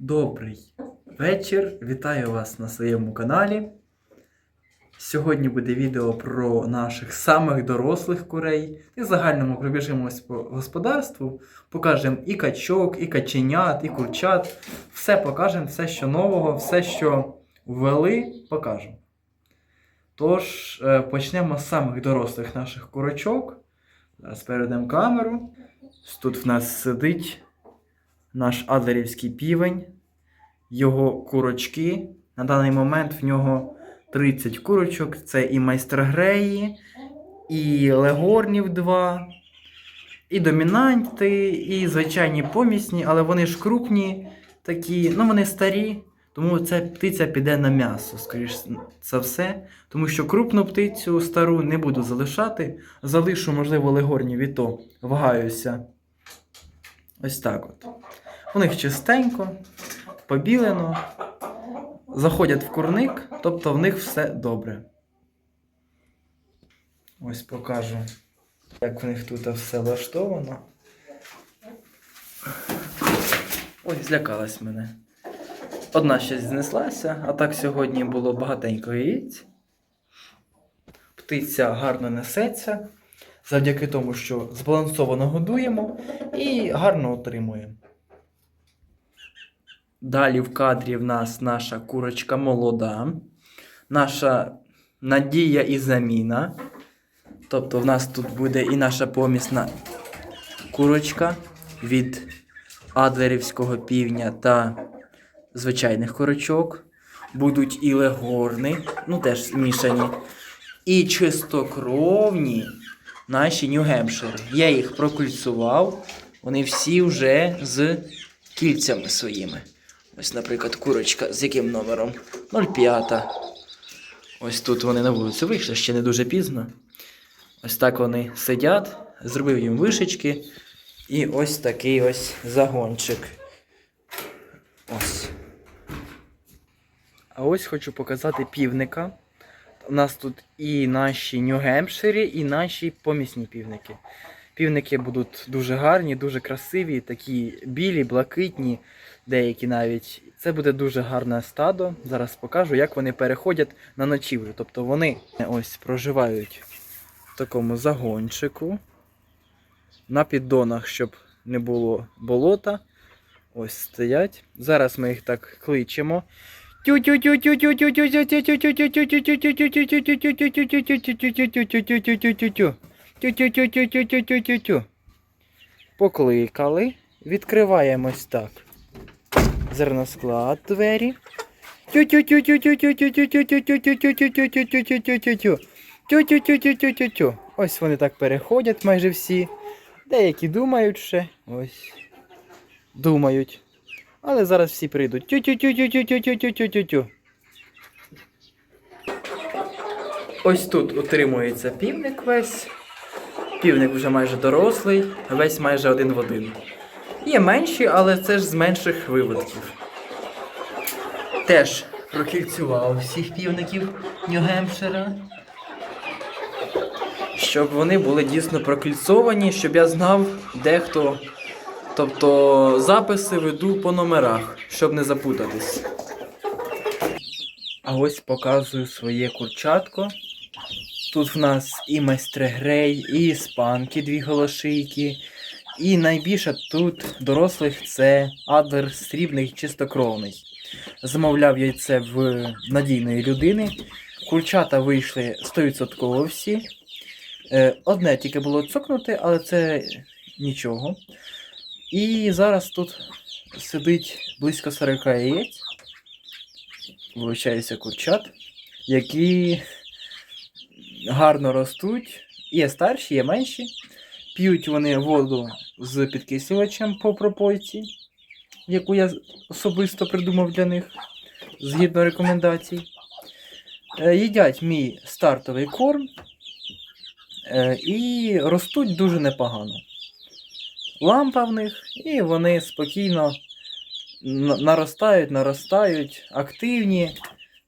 Добрий вечір. Вітаю вас на своєму каналі. Сьогодні буде відео про наших самих дорослих курей. І в загальному пробіжимось по господарству. Покажемо і качок, і каченят, і курчат. Все покажемо, все, що нового, все, що ввели, покажемо. Тож, е, почнемо з самих дорослих наших курочок. Зараз передам камеру. Тут в нас сидить наш адлерівський півень, його курочки. На даний момент в нього 30 курочок. Це і майстрагреї, і легорнів 2, і домінанти, і звичайні помісні, але вони ж крупні, такі, ну вони старі. Тому ця птиця піде на м'ясо, скоріш за все. Тому що крупну птицю стару не буду залишати. Залишу, можливо, легорнів і то вагаюся. Ось так от. У них чистенько, побілено, заходять в курник, тобто в них все добре. Ось покажу, як в них тут все влаштовано. Ой, злякалась мене. Одна ще знеслася, а так сьогодні було багатенько яєць. Птиця гарно несеться, завдяки тому, що збалансовано годуємо і гарно отримуємо. Далі в кадрі в нас наша курочка молода, наша надія і заміна. Тобто в нас тут буде і наша помісна курочка від адлерівського півня та звичайних курочок. Будуть і легорни, ну теж змішані, і чистокровні наші Нью-Гемпшири. Я їх прокульцував, вони всі вже з кільцями своїми. Ось, наприклад, курочка з яким номером? 05. Ось тут вони на вулицю вийшли, ще не дуже пізно. Ось так вони сидять, зробив їм вишечки. І ось такий ось загончик. Ось. А ось хочу показати півника. У нас тут і наші Нью-Гемпширі, і наші помісні півники. Півники будуть дуже гарні, дуже красиві, такі білі, блакитні, деякі навіть. Це буде дуже гарне стадо. Зараз покажу, як вони переходять на ночівлю. Тобто вони ось проживають в такому загончику, на піддонах, щоб не було болота. Ось стоять. Зараз ми їх так кличемо. Покликали. Відкриваємось так. Зерносклад двері. Ось вони так переходять майже всі. Деякі думають ще. Ось. Думають. Але зараз всі прийдуть. Тю-тю-тю-тю-тю-тю-тю-тю-тю-тю. Ось тут утримується півник весь. Півник вже майже дорослий, весь майже один в один. Є менші, але це ж з менших виводків. Теж прокільцював всіх півників Нью-Гемпшира. Щоб вони були дійсно прокільцовані, щоб я знав, де хто. Тобто записи веду по номерах, щоб не запутатись. А ось показую своє курчатко. Тут в нас і майстрегрей, і іспанки, дві голошийки. І найбільше тут дорослих це адлер срібний чистокровний. Замовляв яйце в надійної людини. Курчата вийшли 100% всі. Е, Одне тільки було цокнути, але це нічого. І зараз тут сидить близько 40 яєць. Вилучаються курчат, які гарно ростуть. Є старші, є менші. П'ють вони воду з підкислювачем по пропойці, яку я особисто придумав для них згідно рекомендацій. Е, Їдять мій стартовий корм е, і ростуть дуже непогано. Лампа в них, і вони спокійно наростають, наростають, активні.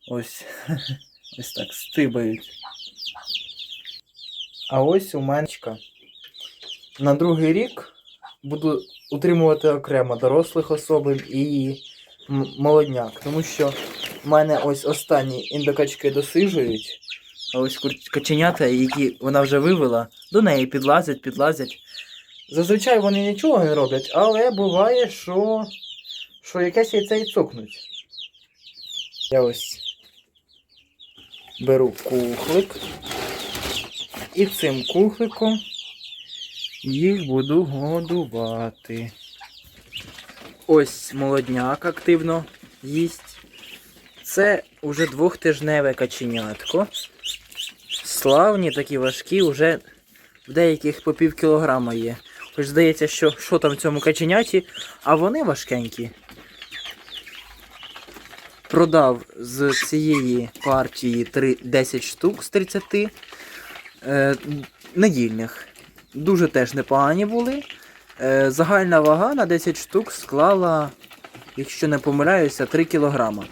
Ось, ось так стибають. А ось у менчика. На другий рік буду утримувати окремо дорослих особин і молодняк, тому що в мене ось останні індокачки досижують, а ось каченята, які вона вже вивела, до неї підлазять, підлазять. Зазвичай вони нічого не роблять, але буває, що, що якесь яйце і цокнуть. Я ось беру кухлик. І цим кухликом їх буду годувати. Ось молодняк активно їсть. Це уже двохтижневе каченятко. Славні, такі важкі, уже в деяких по пів кілограма є. Хоч здається, що, що там в цьому каченяті, а вони важкенькі. Продав з цієї партії 3, 10 штук з 30 е, недільних. Дуже теж непогані були. Е, загальна вага на 10 штук склала, якщо не помиляюся, 3 кілограма.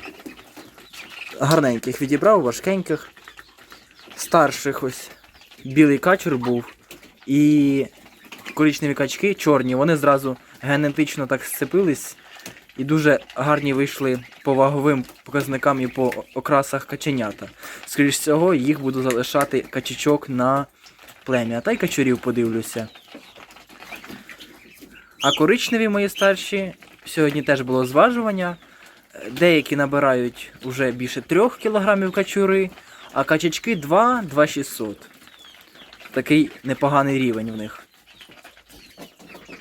Гарненьких відібрав, важкеньких. Старших ось білий качур був. І коричневі качки чорні, вони зразу генетично так сцепились і дуже гарні вийшли по ваговим показникам і по окрасах каченята. Скоріш всього, їх буду залишати качечок на плем'я. Та й качурів подивлюся. А коричневі мої старші сьогодні теж було зважування. Деякі набирають вже більше 3 кг качури, а качечки 2 2600. Такий непоганий рівень в них.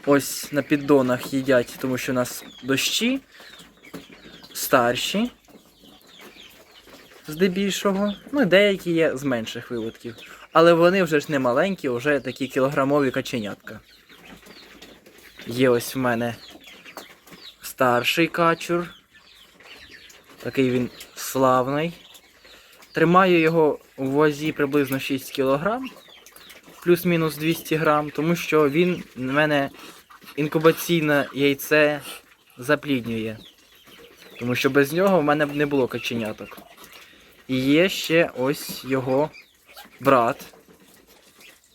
Ось на піддонах їдять, тому що у нас дощі старші. Здебільшого. Ну і деякі є з менших виводків. Але вони вже ж не маленькі, вже такі кілограмові каченятка. Є ось в мене старший качур. Такий він славний. Тримаю його у вазі приблизно 6 кг, плюс-мінус 200 грам, тому що він в мене інкубаційне яйце запліднює. Тому що без нього в мене б не було каченяток. І є ще ось його брат.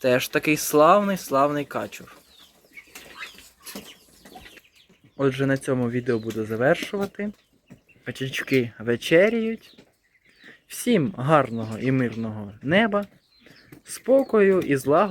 Теж такий славний, славний качур. Отже, на цьому відео буду завершувати. Качечки вечеряють. Всім гарного і мирного неба, спокою і злагоди.